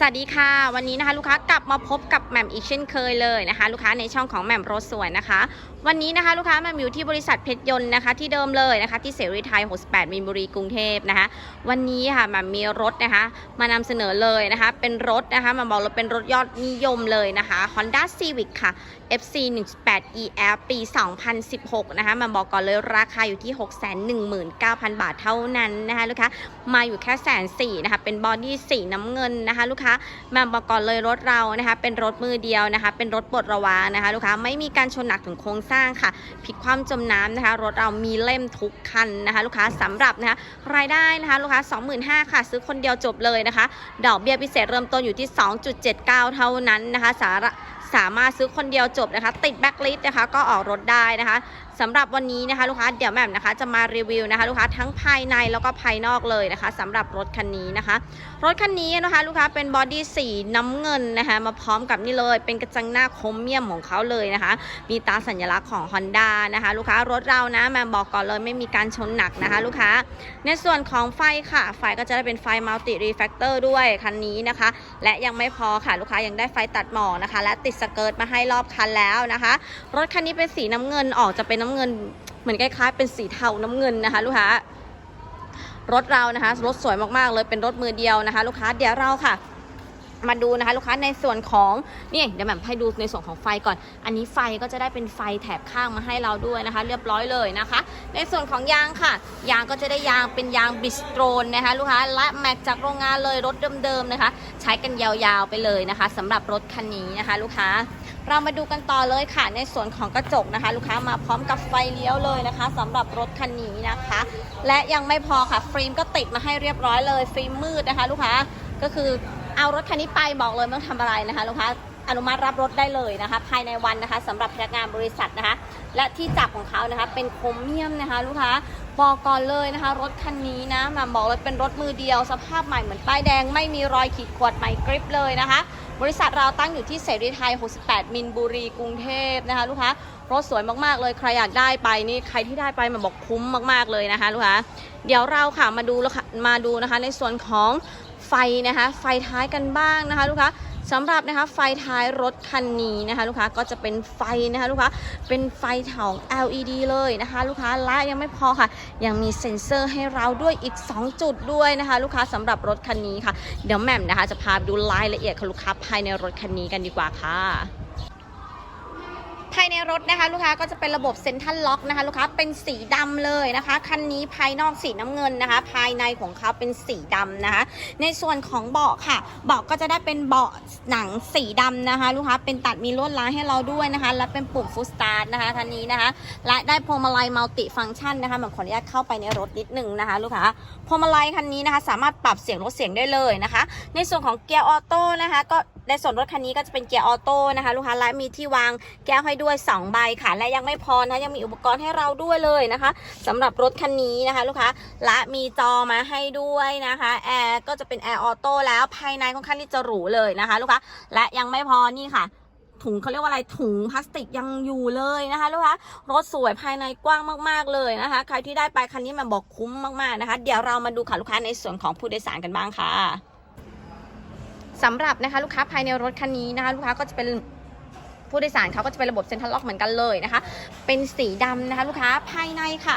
สวัสดีค่ะ วันนี้นะคะลูกค้ากลับมาพบกับแหม่มอีกเช่นเคยเลยนะคะ ลูกค้าในช่องของแหม่มรถสวยนะคะ วันนี้นะคะลูกค้าแหม่มอยู่ที่บริษัทเพชรยนต์นะคะ ที่เดิมเลยนะคะที่เสรีไทย 68มินบุรีกรุงเทพนะคะ วันนี้ค่ะแหม่มมีรถนะคะ มานำเสนอเลยนะคะ เป็นรถนะคะมาบอกเลยเป็นรถยอดนิยมเลยนะคะ Honda Civic ค่ะ FC 1.8 EL ปี 2016 นะคะมาบอกก่อนเลยราคาอยู่ที่ 619,000 บาทเท่านั้นนะคะลูกค้ามาอยู่แค่แสนสี่นะคะเป็นบอดี้สีน้ำเงินนะคะ ลูกค้ามาบอกก่อนเลยรถเรานะคะ เป็นรถมือเดียวนะคะ เป็นรถปลดระวางนะคะลูกค้าไม่มีการชนหนักถึงโครงสร้างค่ะพิกความจมน้ำนะคะ รถเรามีเล่มทุกคันนะคะ ลูกค้าสำหรับนะคะรายได้นะคะลูกค้า 25,000ค่ะ ซื้อคนเดียวจบเลยนะคะ ดอกเบี้ยพิเศษเริ่มต้นอยู่ที่ 2.79 เท่านั้นนะคะสาระสามารถซื้อคนเดียวจบนะคะ ติดแบ็คลิสต์นะคะ ก็ออกรถได้นะคะ สำหรับวันนี้นะคะลูกค้าเดี๋ยวแม่มนะคะจะมารีวิวนะคะลูกค้าทั้งภายในแล้วก็ภายนอกเลยนะคะสำหรับรถคันนี้นะคะ รถคันนี้นะคะลูกค้าเป็นบอดี้สีน้ำเงินนะคะมาพร้อมกับนี่เลย เป็นกระจังหน้าโครเมียมของเขาเลยนะคะ มีตาสัญลักษณ์ของ Honda นะคะลูกค้ารถเรานะแม่มบอกก่อนเลยไม่มีการชนหนักนะคะลูกค้า ในส่วนของไฟค่ะ ไฟก็จะได้เป็นไฟมัลติรีแฟกเตอร์ด้วยคันนี้นะคะ และยังไม่พอค่ะลูกค้ายังได้ไฟตัดหมอกนะคะ และติดสเกิร์ตมาให้รอบคันแล้วนะคะ รถคันนี้เป็นสีน้ำเงินออกจะเป็นน้ำเงินเหมือนคล้ายๆ เป็นสีเทาน้ำเงินนะคะ ลูกค้ารถเรานะคะรถสวยมากๆเลยเป็นรถมือเดียวนะคะ ลูกค้าเดี๋ยวเราค่ะ มาดูนะคะลูกค้าในส่วนของนี่เดี๋ยวแหม่มให้ดูในส่วนของไฟก่อน อันนี้ไฟก็จะได้เป็นไฟแถบข้างมาให้เราด้วยนะคะ เรียบร้อยเลยนะคะ ในส่วนของยางค่ะ ยางก็จะได้ยางเป็นยางบิสโตรนนะคะลูกค้าและแม็กจากโรงงานเลยรถเดิมๆนะคะ ใช้กันยาวๆไปเลยนะคะสำหรับรถคันนี้นะคะ ลูกค้าเรามาดูกันต่อเลยค่ะ ในส่วนของกระจกนะคะ ลูกค้ามาพร้อมกับไฟเลี้ยวเลยนะคะสำหรับรถคันนี้นะคะ และยังไม่พอค่ะฟิล์มก็ติดมาให้เรียบร้อยเลยฟิล์มมืดนะคะ ลูกค้าก็คือ เอารถคันนี้ไปบอกเลยไม่ต้องทำอะไรนะคะลูกค้าอนุมัติรับรถได้เลยนะคะ ภายในวันนะคะสำหรับพนักงานบริษัทนะคะ และที่จับของเขานะคะเป็นโครเมียมนะคะ ลูกค้าบอกก่อนเลยนะคะ รถคันนี้นะมาบอกเลยเป็นรถมือเดียว สภาพใหม่เหมือนป้ายแดง ไม่มีรอยขีดข่วนใหม่กริปเลยนะคะ บริษัทเราตั้งอยู่ที่เสรีไทย 68 มินบุรีกรุงเทพนะคะ ลูกค้ารถสวยมากๆเลยใครอยากได้ไปนี่ใครที่ได้ไปมาบอกคุ้มมากๆเลยนะคะ ลูกค้าเดี๋ยวเราค่ะมาดูมาดูนะคะในส่วนของ ไฟนะคะ ไฟท้ายกันบ้างนะคะ ลูกค้าสำหรับนะคะไฟท้ายรถคันนี้นะคะ ลูกค้าก็จะเป็นไฟนะคะ ลูกค้าเป็นไฟของ LED เลยนะคะ ลูกค้าและยังไม่พอค่ะ ยังมีเซ็นเซอร์ให้เราด้วยอีก 2 จุดด้วยนะคะ ลูกค้าสำหรับรถคันนี้ค่ะ เดี๋ยวแหม่มนะคะ จะพาไปดูรายละเอียดของลูกค้าภายในรถคันนี้กันดีกว่าค่ะ ภายในรถนะคะ ลูกค้าก็จะเป็นระบบเซ็นทรัลล็อกนะคะ ลูกค้าเป็นสีดำเลยนะคะ คันนี้ภายนอกสีน้ำเงินนะคะ ภายในของเขาเป็นสีดำนะคะ ในส่วนของเบาะค่ะ เบาะก็จะได้เป็นเบาะหนังสีดำนะคะ ลูกค้าเป็นตัดมีลวดลายให้เราด้วยนะคะ และเป็นปุ่มฟุตสตาร์ทนะคะคันนี้นะคะ และได้พวงมาลัยมัลติฟังก์ชันนะคะแบบขออนุญาตเข้าไปในรถนิดนึงนะคะ ลูกค้าพวงมาลัยคันนี้นะคะ สามารถปรับเสียงลดเสียงได้เลยนะคะ ในส่วนของเกียร์ออโต้นะคะก็ในส่วนรถคันนี้ก็จะเป็นเกียร์ออโต้นะคะลูกค้าและมีที่วางแก้วให้ด้วย 2 ใบค่ะ และยังไม่พอนะยังมีอุปกรณ์ให้เราด้วยเลยนะคะสำหรับรถคันนี้นะคะ ลูกค้าและมีจอมาให้ด้วยนะคะแอร์ก็จะเป็นแอร์ออโต้แล้วภายในค่อนข้างที่จะหรูเลยนะคะ ลูกค้าและยังไม่พอนี่ค่ะถุงเขาเรียกว่าอะไรถุงพลาสติกยังอยู่เลยนะคะลูกค้ารถสวยภายในกว้างมากๆเลยนะคะ ใครที่ได้ไปคันนี้มาบอกคุ้มมากๆนะคะ เดี๋ยวเรามาดูค่ะลูกค้าในส่วนของผู้โดยสารกันบ้างค่ะ สำหรับนะคะลูกค้าภายในรถคันนี้นะคะลูกค้าก็จะเป็นผู้โดยสารเขาก็จะเป็นระบบเซ็นทรัลล็อกเหมือนกันเลยนะคะ เป็นสีดำนะคะ ลูกค้าภายในค่ะ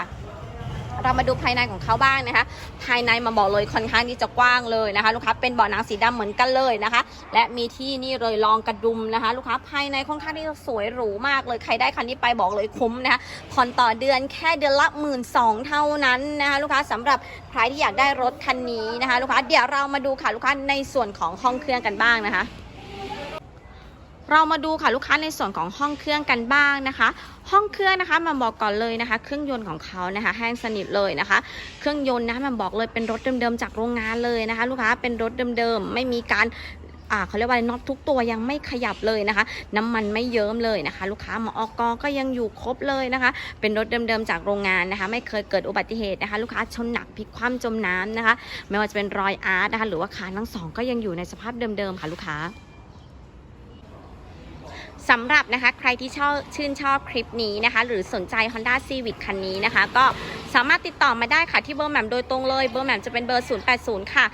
เรามาดูภายในของเขาบ้างนะคะ ภายในมาบอกเลยค่อนข้างที่จะกว้างเลยนะคะ ลูกค้าเป็นเบาะหนังสีดำเหมือนกันเลยนะคะ และมีที่นี่เลยรองกระดุมนะคะ ลูกค้าภายในค่อนข้างที่จะสวยหรูมากเลยใครได้คันนี้ไปบอกเลยคุ้มนะคะผ่อนต่อเดือนแค่เดือนละหมื่นสองเท่านั้นนะคะ ลูกค้าสำหรับใครที่อยากได้รถคันนี้นะคะ ลูกค้าเดี๋ยวเรามาดูค่ะลูกค้าในส่วนของห้องเครื่องกันบ้างนะคะ เรามาดูค่ะลูกค้าในส่วนของห้องเครื่องกันบ้างนะคะ ห้องเครื่องนะคะมันบอกก่อนเลยนะคะ เครื่องยนต์ของเขานะคะแห้งสนิทเลยนะคะ เครื่องยนต์นะมันบอกเลยเป็นรถเดิมๆจากโรงงานเลยนะคะ ลูกค้าเป็นรถเดิมๆไม่มีการอ่าเขาเรียกว่าน็อตทุกตัวยังไม่ขยับเลยนะคะ น้ำมันไม่เยิ้มเลยนะคะ ลูกค้าหมออกก็ยังอยู่ครบเลยนะคะ เป็นรถเดิมๆจากโรงงานนะคะ ไม่เคยเกิดอุบัติเหตุนะคะ ลูกค้าชนหนักพลิกคว่ำจมน้ำนะคะ ไม่ว่าจะเป็นรอยอาร์ตนะคะ หรือว่าคานทั้งสองก็ยังอยู่ในสภาพเดิมๆค่ะลูกค้า สำหรับนะคะใครที่ชอบชื่นชอบคลิปนี้นะคะ หรือสนใจ Honda Civic คันนี้นะคะ ก็สามารถติดต่อมาได้ค่ะที่เบอร์แหม่มโดยตรงเลยเบอร์แหม่มจะเป็นเบอร์ 080 ค่ะ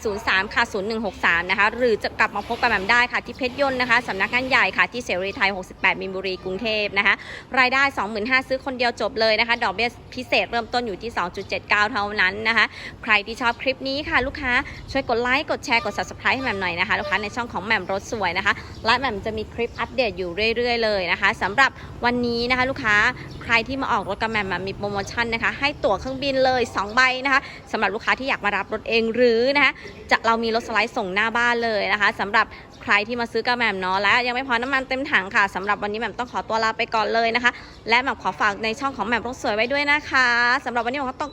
403 ค่ะ 0163 นะคะ หรือจะกลับมาพบกับแหม่มได้ค่ะที่เพชรยนต์นะคะสำนักงานใหญ่ค่ะที่เสรีไทย 68 มินบุรีกรุงเทพนะคะ รายได้ 25,000ซื้อคนเดียวจบเลยนะคะ ดอกเบี้ยพิเศษเริ่มต้นอยู่ที่ 2.79 เท่านั้นนะคะ ใครที่ชอบคลิปนี้ค่ะลูกค้าช่วยกดไลค์กดแชร์กด subscribe ให้แหม่มหน่อยนะคะลูกค้าในช่องของแหม่มรถสวยนะคะและแหม่มจะมีคลิปอัปเดตอยูู่่เรื่อย ๆ เลยนะคะสำหรับวันนี้นะคะลูกค้าใครที่มาออกรถกับแมมมีโปรโมชั่นนะคะ ให้ตั๋วเครื่องบินเลย 2 ใบนะคะสำหรับลูกค้าที่อยากมารับรถเองหรือนะคะจะเรามีรถสไลด์ส่งหน้าบ้านเลยนะคะสำหรับใครที่มาซื้อกับแหม่มเนาะและยังไม่พอน้ำมันเต็มถังค่ะสำหรับวันนี้แหม่มต้องขอตัวลาไปก่อนเลยนะคะ และแหม่มขอฝากในช่องของแหม่มรถสวยไว้ด้วยนะคะสำหรับวันนี้ผมก็ต้อง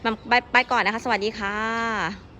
แหม่มไปก่อนนะคะ สวัสดีค่ะ